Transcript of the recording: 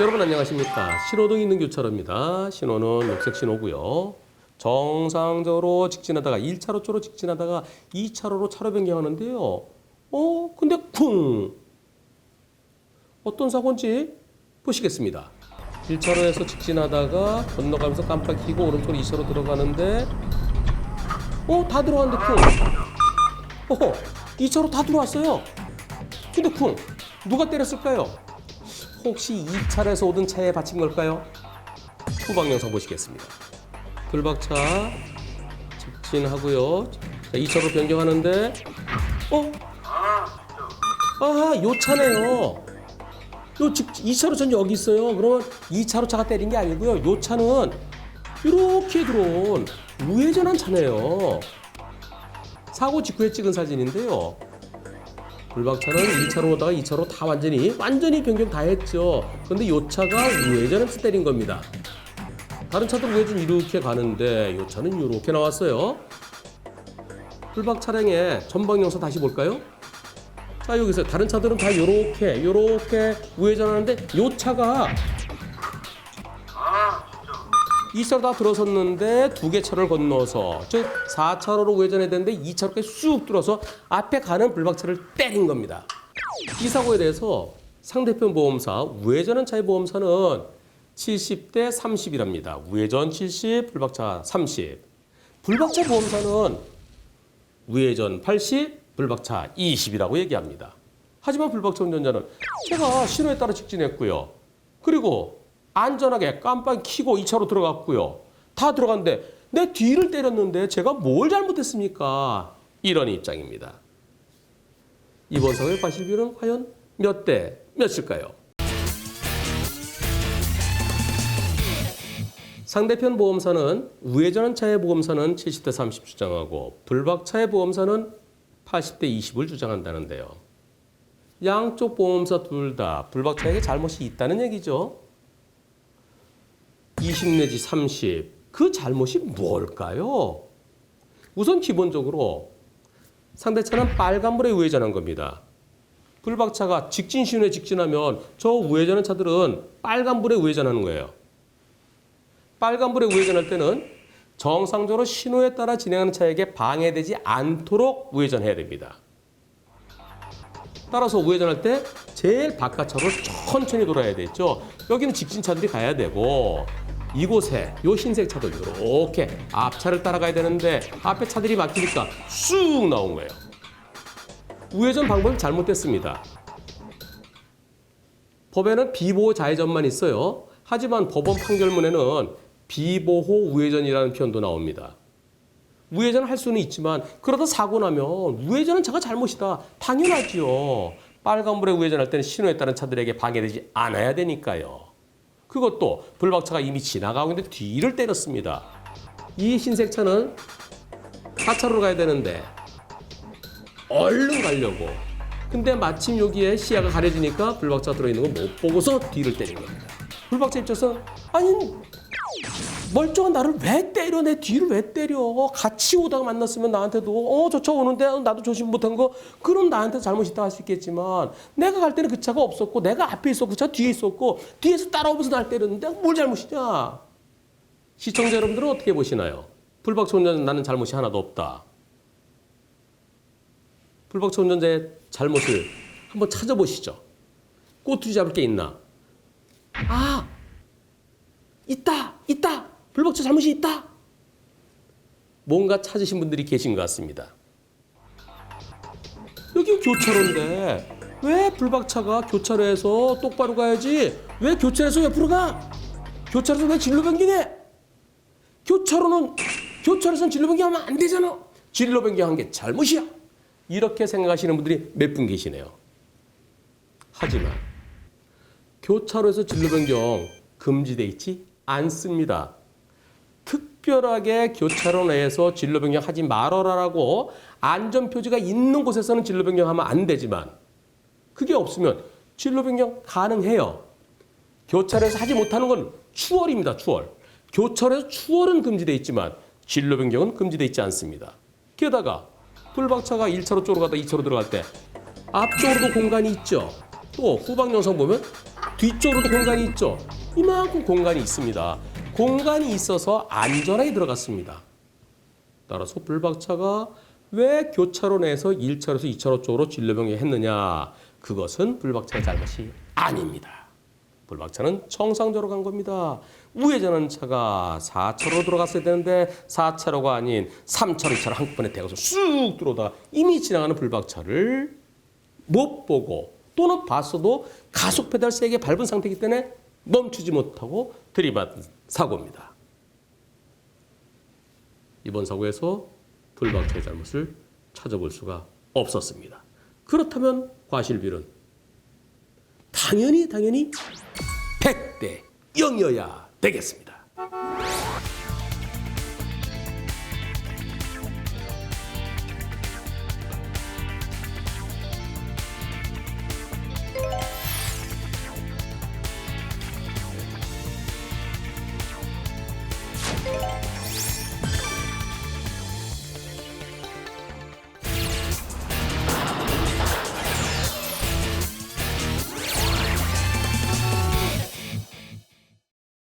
여러분 안녕하십니까? 신호등 있는 교차로입니다. 신호는 녹색 신호고요. 정상적으로 직진하다가 1차로 쪽으로 직진하다가 2차로로 차로 변경하는데요. 어? 근데 쿵! 어떤 사고인지 보시겠습니다 1차로에서 직진하다가 건너가면서 깜빡 켜고 오른쪽으로 2차로 들어가는데 어 다 들어갔는데 쿵 어허 2차로 다 들어왔어요 근데 쿵 누가 때렸을까요? 혹시 2차로에서 오던 차에 받친 걸까요? 후방 영상 보시겠습니다. 불박차 직진하고요. 자, 2차로 변경하는데 어? 아, 요 차네요. 요 직, 2차로 전 여기 있어요. 그러면 2차로 차가 때린 게 아니고요. 요 차는 이렇게 들어온 우회전한 차네요. 사고 직후에 찍은 사진인데요. 불박차는 1차로 오다가 2차로 다 완전히 완전히 변경 다 했죠. 근데 요 차가 우회전에서 때린 겁니다. 다른 차도 우회전 이렇게 가는데 요 차는 이렇게 나왔어요. 불박 차량의 전방 영상 다시 볼까요? 자 여기서 다른 차들은 다 요렇게 요렇게 우회전하는데 요 차가 이 차로 다 들어섰는데 두 개 차를 건너서 즉 4차로로 우회전해야 되는데 2차로까지 쑥 들어서 앞에 가는 불박차를 때린 겁니다. 이 사고에 대해서 상대편 보험사 우회전한 차의 보험사는 70대 30이랍니다. 우회전 70, 불박차 30. 불박차 보험사는 우회전 80, 불박차 20이라고 얘기합니다. 하지만 불박차 운전자는 제가 신호에 따라 직진했고요. 그리고 안전하게 깜빡 켜고 2차로 들어갔고요. 다 들어갔는데 내 뒤를 때렸는데 제가 뭘 잘못했습니까? 이런 입장입니다. 이번 사고의 과실비율은 과연 몇 대 몇일까요? 상대편 보험사는 우회전한 차의 보험사는 70대 30 주장하고 불박차의 보험사는 80대 20을 주장한다는데요. 양쪽 보험사 둘 다 불박차에게 잘못이 있다는 얘기죠. 20 내지 30. 그 잘못이 뭘까요? 우선 기본적으로 상대차는 빨간불에 우회전한 겁니다. 불박차가 직진 신호에 직진하면 저 우회전한 차들은 빨간불에 우회전하는 거예요. 빨간불에 우회전할 때는 정상적으로 신호에 따라 진행하는 차에게 방해되지 않도록 우회전해야 됩니다. 따라서 우회전할 때 제일 바깥차로 천천히 돌아야 되죠. 여기는 직진차들이 가야 되고 이곳에 요 흰색 차도 이렇게 앞차를 따라가야 되는데 앞에 차들이 막히니까 쑥 나온 거예요. 우회전 방법이 잘못됐습니다. 법에는 비보호 좌회전만 있어요. 하지만 법원 판결문에는 비보호 우회전이라는 표현도 나옵니다. 우회전을 할 수는 있지만 그러다 사고 나면 우회전은 제가 잘못이다. 당연하지요. 빨간불에 우회전할 때는 신호에 따른 차들에게 방해되지 않아야 되니까요. 그것도 불박차가 이미 지나가고 있는데 뒤를 때렸습니다. 이 흰색 차는 4차로로 가야 되는데 얼른 가려고. 근데 마침 여기에 시야가 가려지니까 불박차 들어있는 거 못 보고서 뒤를 때린 겁니다. 불박차 입장에서 아니 멀쩡한 나를 왜 때려? 내 뒤를 왜 때려? 같이 오다가 만났으면 나한테도 어 저 차 오는데 나도 조심 못한 거 그럼 나한테 잘못 있다 할 수 있겠지만 내가 갈 때는 그 차가 없었고 내가 앞에 있었고 그 차 뒤에 있었고 뒤에서 따라오면서 날 때렸는데 뭘 잘못이냐? 시청자 여러분들은 어떻게 보시나요? 불박차 운전 나는 잘못이 하나도 없다. 불박차 운전자의 잘못을 한번 찾아보시죠. 꼬투리 잡을 게 있나? 아 있다 있다. 불박차 잘못이 있다. 뭔가 찾으신 분들이 계신 것 같습니다. 여기 교차로인데 왜 불박차가 교차로에서 똑바로 가야지? 왜 교차로에서 옆으로 가? 교차로에서 왜 진로 변경해? 교차로는 교차로에서는 진로 변경하면 안 되잖아. 진로 변경한 게 잘못이야. 이렇게 생각하시는 분들이 몇 분 계시네요. 하지만 교차로에서 진로 변경 금지돼 있지 않습니다. 특별하게 교차로 내에서 진로 변경하지 말아라라고 안전 표지가 있는 곳에서는 진로 변경하면 안 되지만 그게 없으면 진로 변경 가능해요. 교차로에서 하지 못하는 건 추월입니다. 추월. 교차로에서 추월은 금지돼 있지만 진로 변경은 금지돼 있지 않습니다. 게다가 불박차가 1차로 쪽으로 가다 2차로 들어갈 때 앞쪽으로도 공간이 있죠. 또 후방 영상 보면 뒤쪽으로도 공간이 있죠. 이만큼 공간이 있습니다. 공간이 있어서 안전하게 들어갔습니다. 따라서 불박차가 왜 교차로 내에서 1차로에서 2차로 쪽으로 진로 변경했느냐? 그것은 불박차의 잘못이 아닙니다. 불박차는 정상적으로 간 겁니다. 우회전한 차가 4차로로 들어갔어야 되는데 4차로가 아닌 3차로, 2차로 한꺼번에 대고서 쑥 들어오다가 이미 지나가는 불박차를 못 보고 또는 봤어도 가속 페달 세게 밟은 상태이기 때문에 멈추지 못하고 들이받은 사고입니다. 이번 사고에서 불박차의 잘못을 찾아볼 수가 없었습니다. 그렇다면 과실비는 당연히 당연히 100대 0이어야 되겠습니다.